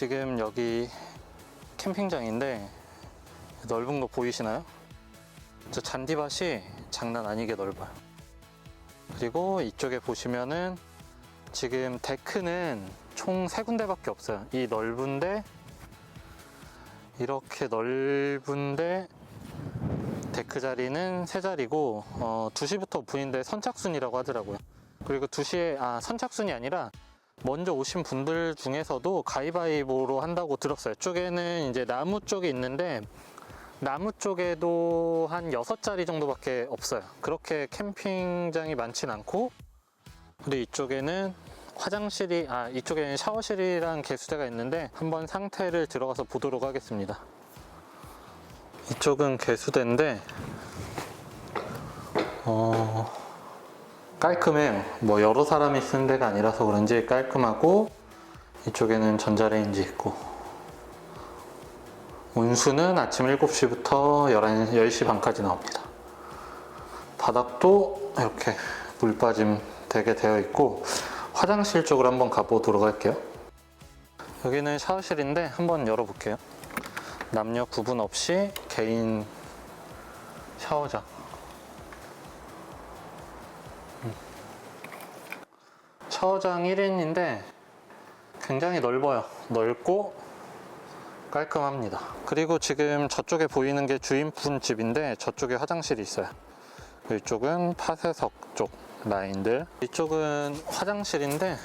지금 여기 캠핑장인데 넓은 거 보이시나요? 저 잔디밭이 장난 아니게 넓어요. 그리고 이쪽에 보시면은 지금 데크는 총 세 군데밖에 없어요. 이 넓은데 이렇게 넓은데 데크 자리는 세 자리고 어, 2시부터 오픈인데 선착순이라고 하더라고요. 그리고 2시에 아 선착순이 아니라 먼저 오신 분들 중에서도 가위바위보로 한다고 들었어요. 쪽에는 이제 나무 쪽이 있는데 나무 쪽에도 한 6자리 정도밖에 없어요. 그렇게 캠핑장이 많진 않고 근데 이쪽에는 화장실이 아 이쪽에는 샤워실이랑 개수대가 있는데 한번 상태를 들어가서 보도록 하겠습니다. 이쪽은 개수대인데 어 깔끔해요. 뭐 여러 사람이 쓰는 데가 아니라서 그런지 깔끔하고 이쪽에는 전자레인지 있고 온수는 아침 7시부터 11, 10시 반까지 나옵니다. 바닥도 이렇게 물 빠짐 되게 되어 있고 화장실 쪽으로 한번 가보도록 할게요. 여기는 샤워실인데 한번 열어볼게요. 남녀 구분 없이 개인 샤워장. 샤워장 1인인데 굉장히 넓어요. 넓고 깔끔합니다. 그리고 지금 저쪽에 보이는 게 주인분 집인데 저쪽에 화장실이 있어요. 이쪽은 파쇄석 쪽 라인들. 이쪽은 화장실인데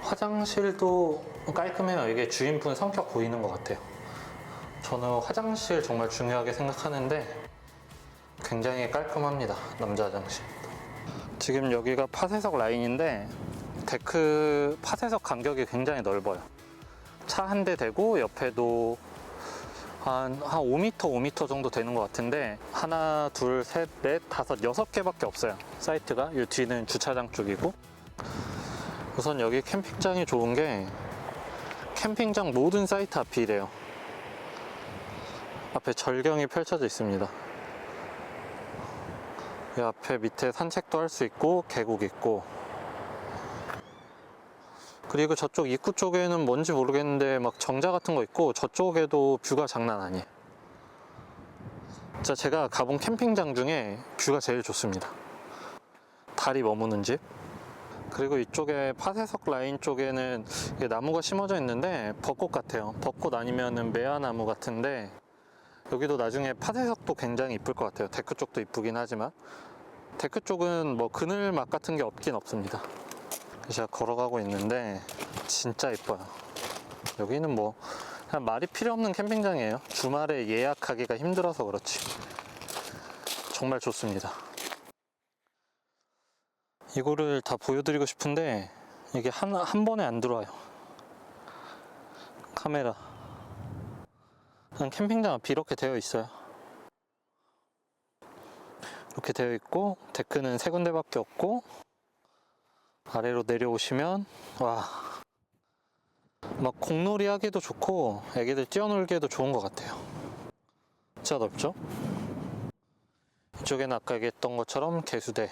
화장실도 깔끔해요. 이게 주인분 성격 보이는 것 같아요. 저는 화장실 정말 중요하게 생각하는데 굉장히 깔끔합니다. 남자 화장실. 지금 여기가 파쇄석 라인인데 데크 파쇄석 간격이 굉장히 넓어요. 차 한 대 대고 옆에도 한, 한 5m, 5m 정도 되는 것 같은데 하나, 둘, 셋, 넷, 다섯, 여섯 개밖에 없어요. 사이트가. 이 뒤는 주차장 쪽이고 우선 여기 캠핑장이 좋은 게 캠핑장 모든 사이트 앞이 이래요. 앞에 절경이 펼쳐져 있습니다. 이 앞에 밑에 산책도 할 수 있고 계곡 있고. 그리고 저쪽 입구 쪽에는 뭔지 모르겠는데 막 정자 같은 거 있고 저쪽에도 뷰가 장난 아니에요. 진짜 제가 가본 캠핑장 중에 뷰가 제일 좋습니다. 달이 머무는 집. 그리고 이쪽에 파쇄석 라인 쪽에는 나무가 심어져 있는데 벚꽃 같아요. 벚꽃 아니면은 매화나무 같은데 여기도 나중에 파쇄석도 굉장히 이쁠 것 같아요. 데크 쪽도 이쁘긴 하지만 데크 쪽은 뭐 그늘막 같은 게 없긴 없습니다. 제가 걸어가고 있는데 진짜 이뻐요. 여기는 뭐 그냥 말이 필요 없는 캠핑장이에요. 주말에 예약하기가 힘들어서 그렇지. 정말 좋습니다. 이거를 다 보여드리고 싶은데 이게 한, 한 번에 안 들어와요. 카메라. 캠핑장 앞이 이렇게 되어 있어요. 이렇게 되어 있고 데크는 세 군데밖에 없고 아래로 내려오시면 와. 막 공놀이 하기도 좋고 애기들 뛰어놀기에도 좋은 것 같아요. 진짜 넓죠? 이쪽에는 아까 얘기했던 것처럼 개수대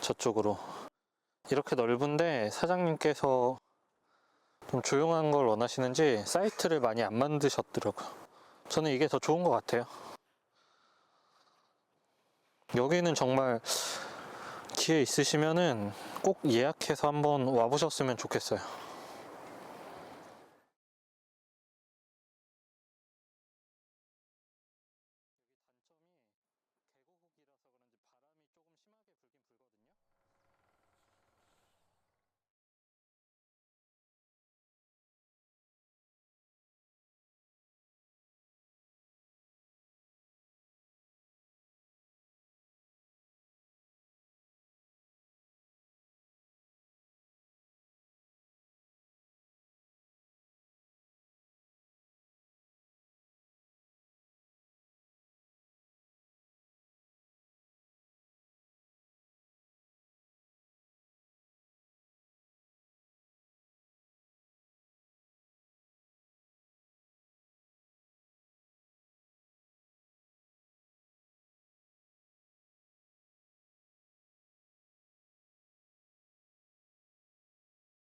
저쪽으로 이렇게 넓은데 사장님께서 좀 조용한 걸 원하시는지 사이트를 많이 안 만드셨더라고요. 저는 이게 더 좋은 것 같아요. 여기는 정말 기회 있으시면은 꼭 예약해서 한번 와보셨으면 좋겠어요.